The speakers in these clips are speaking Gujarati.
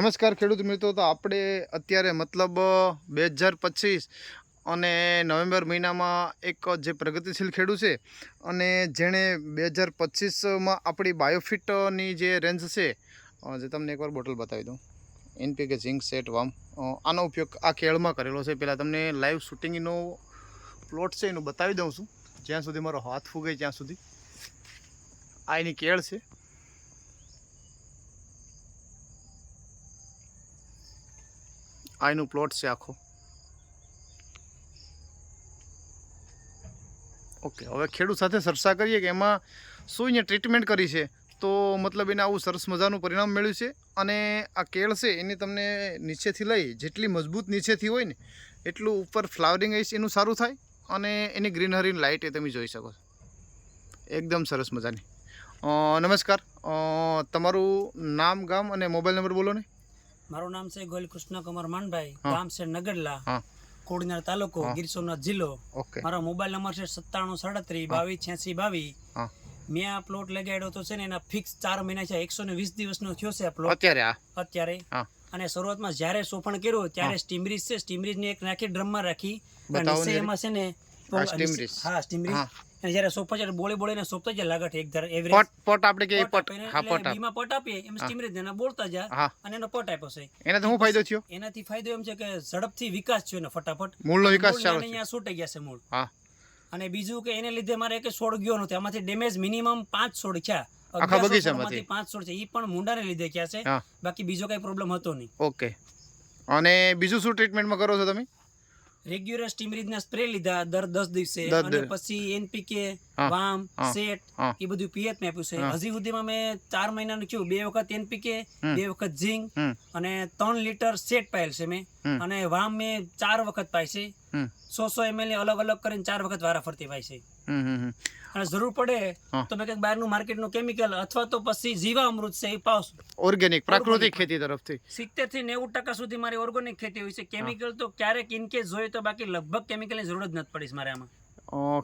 નમસ્કાર ખેડૂત મિત્રો, તો આપણે અત્યારે મતલબ બે હજાર પચીસ અને નવેમ્બર મહિનામાં એક જે પ્રગતિશીલ ખેડૂત છે અને જેણે બે હજાર પચીસમાં આપણી બાયોફિટની જે રેન્જ છે જે તમને એકવાર બોટલ બતાવી દઉં. એનપીકે ઝિંક સેટ વામ આનો ઉપયોગ આ કેળમાં કરેલો છે. પહેલાં તમને લાઈવ શૂટિંગનો પ્લોટ છે એનું બતાવી દઉં છું. જ્યાં સુધી મારો હાથ ફૂગે ત્યાં સુધી. આ એની કેળ છે. આ એનું પ્લોટ છે આખો. ઓકે હવે ખેડૂત સાથે ચર્ચા કરીએ કે એમાં શું અહીંયા ટ્રીટમેન્ટ કરી છે? તો મતલબ એને આવું સરસ મજાનું પરિણામ મળ્યું છે અને આ કેળ છે એની તમને નીચેથી લઈ જેટલી મજબૂત નીચેથી હોય ને એટલું ઉપર ફ્લાવરિંગ હશે એનું સારું થાય અને એની ગ્રીનરી લાઇટ એ તમે જોઈ શકો છો. એકદમ સરસ મજાની. નમસ્કાર. તમારું નામ, ગામ અને મોબાઈલ નંબર બોલો ને. મારું નામ છે ગોયલ કૃષ્ણ કુમાર માનભાઈ. ગામ છે નગડલા હા. કોડીનાર તાલુકો ગીર સોમનાથ જિલ્લો. મારો મોબાઈલ નંબર છે સત્તાણું સાડત્રીસ બાવીસ છ્યાસી બાવીસ. મેં આ પ્લોટ લગાડ્યો તો છે ને એના ફિક્સ ચાર મહિના છે એકસો ને વીસ દિવસનો થયો છે આ પ્લોટ અત્યારે અત્યારે. અને શરૂઆતમાં જ્યારે સોફણ કર્યું ત્યારે સ્ટીમરીજ છે. સ્ટીમરીજ ને એક નાખી ડ્રમમાં રાખી. અને ને એમાં છે ને આ સ્ટીમરીજ. હા સ્ટીમરીજ હા. અને જ્યારે સોફા જ્યારે બોળી બોળીને સોપતા જાય લાગટ એક ધાર એવરેજ પટ પટ આપણે કે પટ પટ. હા એટલે બીમાં પટ આપીએ એમ સ્ટીમરીજ ને બોળતા જા અને એનો પટ આપ્યો છે. એનાથી શું ફાયદો થયો? એનાથી ફાયદો એમ છે કે ઝડપથી વિકાસ થયો ને ફટાફટ. મૂળનો વિકાસ મૂળ છે અહીંયા છૂટી ગયા છે મૂળ. હા. અને બીજું કે એને લીધે મારે એક છોડ ગયો નથી આમાંથી ડેમેજ મિનિમમ પાંચ છોડ છે આખા બગીચામાંથી? પાંચ છોડ છે. એ પણ મુંડાને લીધે ક્યાં છે. બાકી બીજો કઈ પ્રોબ્લેમ હતો નહીં. ઓકે. અને બીજું શું ટ્રીટમેન્ટમાં કરો છો તમે? રેગ્યુલર સ્ટીમરીજના સ્પ્રે લીધા દર દસ દિવસે અને પછી એનપીકે વામ સેટ એ બધું પીએચ મેં આપ્યું છે. હજી સુધીમાં મેં ચાર મહિનાનું થયું. બે વખત એનપીકે બે વખત ઝીંક અને ત્રણ લીટર સેટ પાયેલ છે મેં. અને વામ મેં ચાર વખત પાય છે. સો સો એમએલ અલગ અલગ કરીને ચાર વખત વારા ફરતી પાય છે. અને જરૂર પડે. તો મેં કંઈક બહારનું માર્કેટનું કેમિકલ અથવા તો પછી જીવામૃત છે એ પાવશું. ઓર્ગેનિક પ્રાકૃતિક ખેતી તરફથી. સિત્તેરથી નેવું ટકા સુધી મારી ઓર્ગેનિક ખેતી હોય છે. કેમિકલ તો ક્યારેક ઇનકેસ જોઈએ તો બાકી લગભગ કેમિકલની જરૂર જ નથી પડીશ મારે આમાં.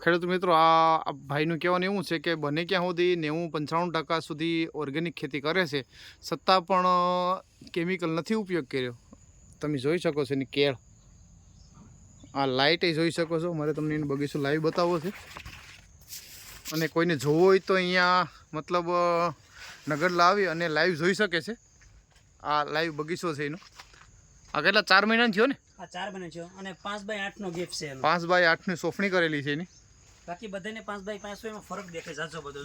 ખેડૂત મિત્રો આ ભાઈનું કહેવાનું એવું છે કે બને ક્યાં સુધી નેવું પંચાણું ટકા સુધી ઓર્ગેનિક ખેતી કરે છે છતાં પણ કેમિકલ નથી ઉપયોગ કર્યો. તમે જોઈ શકો છો એની કેળ. આ લાઇટ જોઈ શકો છો. મારે તમને એનો બગીચો લાઈવ બતાવવો છે. અને કોઈને જોવો હોય તો અહીંયા મતલબ નગર લાવી અને લાઈવ જોઈ શકે છે. આ લાઈવ બગીચો છે એનો. આ કેટલા ચાર મહિના થયો ને? આ ચાર મહિના થયો. અને પાંચ બાય આઠ નો ગેપ છે પાંચ બાય આઠની સોફણી કરેલી છે એની. બાકી બધાને પાંચ બાય પાંચ એમાં ફરક દેખે જાજો બધો.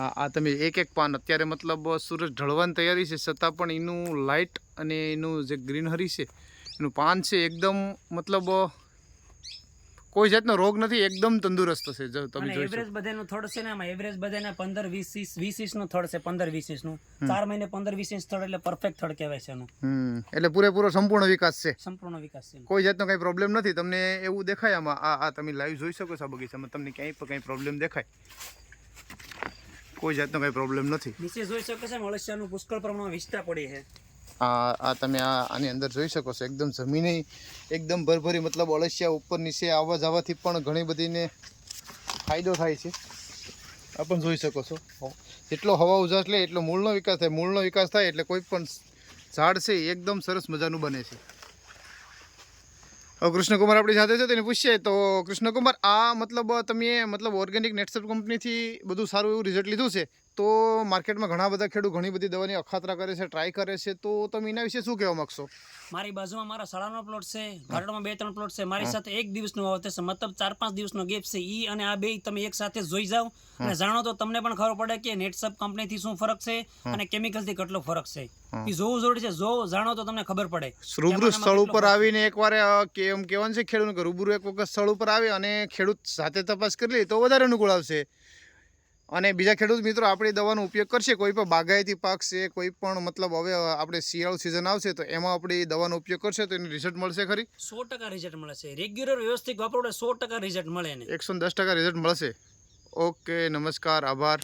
આ આ તમે એક એક પાન. અત્યારે મતલબ સૂરજ ઢળવાની તૈયારી છે છતાં પણ એનું લાઇટ અને એનું જે ગ્રીનહરી છે એનું પાન છે એકદમ મતલબ કોઈ જાતનો રોગ નથી એકદમ તંદુરસ્ત છે જો તમે જોઈ એવરેજ બધાનું થડ છે ને આમાં એવરેજ બધાને પંદર વીસ ઇંચ વીસ ઇંચનું થડ છે 15 20 ઇંચનું ચાર મહિને પંદર વીસ ઇંચ થડ એટલે પરફેક્ટ થડ કહેવાય છે એનું. એટલે પૂરેપૂરો સંપૂર્ણ વિકાસ છે. સંપૂર્ણ વિકાસ છે કોઈ જાતનો કઈ પ્રોબ્લેમ નથી. તમને એવું દેખાય આમાં આ આ તમે લાઈવ જોઈ શકો છો બગીચામાં. તમને ક્યાંય પણ કઈ પ્રોબ્લેમ દેખાય. કોઈ જાતનો કંઈ પ્રોબ્લેમ નથી. નીચે જોઈ શકે છે મલેશિયાનું પુષ્કળ પ્રમાણમાં વિસ્તા પડી છે. આ તમે આ, આની અંદર જોઈ શકો છો, એકદમ જમીને એકદમ ભરભરી, મતલબ અળસિયા ઉપર નીચે આવવા જવાથી પણ ઘણી બધીને ફાયદો થાય છે. આ પણ જોઈ શકો છો. જેટલો હવા ઉજાસ લે, એટલો મૂળનો વિકાસ થાય. મૂળનો વિકાસ થાય એટલે કોઈ પણ ઝાડ છે એકદમ સરસ મજાનું બને છે. કૃષ્ણકુમાર આપણી સાથે છે, તેને પૂછીએ તો, કૃષ્ણકુમાર, આ મતલબ તમે, મતલબ ઓર્ગેનિક નેટસેપ કંપનીથી બધું સારું એવું રિઝલ્ટ લીધું છે? તો માર્કેટમાં ઘણા બધા ખેડૂત ઘણી બધી દવાની અખાતરા કરે છે ટ્રાય કરે છે તો તમે એના વિશે શું કહેવા માગશો? મારી બાજુમાં મારા શાળાનો પ્લોટ છે ગાર્ડનમાં બે ત્રણ પ્લોટ છે. મારી સાથે એક દિવસનું વાવતર છે મતલબ ચાર પાંચ દિવસનો ગેપ છે. ઈ અને આ બે તમે એક સાથે જોઈ જાઓ અને જાણો તો તમને પણ ખબર પડે કે નેટસપ કંપનીથી શું ફરક છે અને કેમિકલથી કેટલો ફરક છે. એ જોવું જરૂરી છે. જો જાણો તો તમને ખબર પડે રૂબરૂ સ્થળ ઉપર આવીને એકવાર કેમ કહેવાનું છે ખેડૂત રૂબરૂ એક વખત સ્થળ ઉપર આવે અને ખેડૂત સાથે તપાસ કરી લે તો વધારે અનુકૂળ આવશે. અને બીજા ખેડૂત મિત્રો આપણી દવાનો ઉપયોગ કરશે. કોઈ પણ બાગાયતી પાક છે કોઈ પણ મતલબ હવે આપણે શિયાળુ સિઝન આવશે તો એમાં આપણી દવાનો ઉપયોગ કરશે તો એનું રિઝલ્ટ મળશે ખરી. સો ટકા રિઝલ્ટ મળશે. રેગ્યુલર વ્યવસ્થિત વાપરો સો ટકા રિઝલ્ટ મળે એકસો દસ ટકા રિઝલ્ટ મળશે. ઓકે નમસ્કાર આભાર.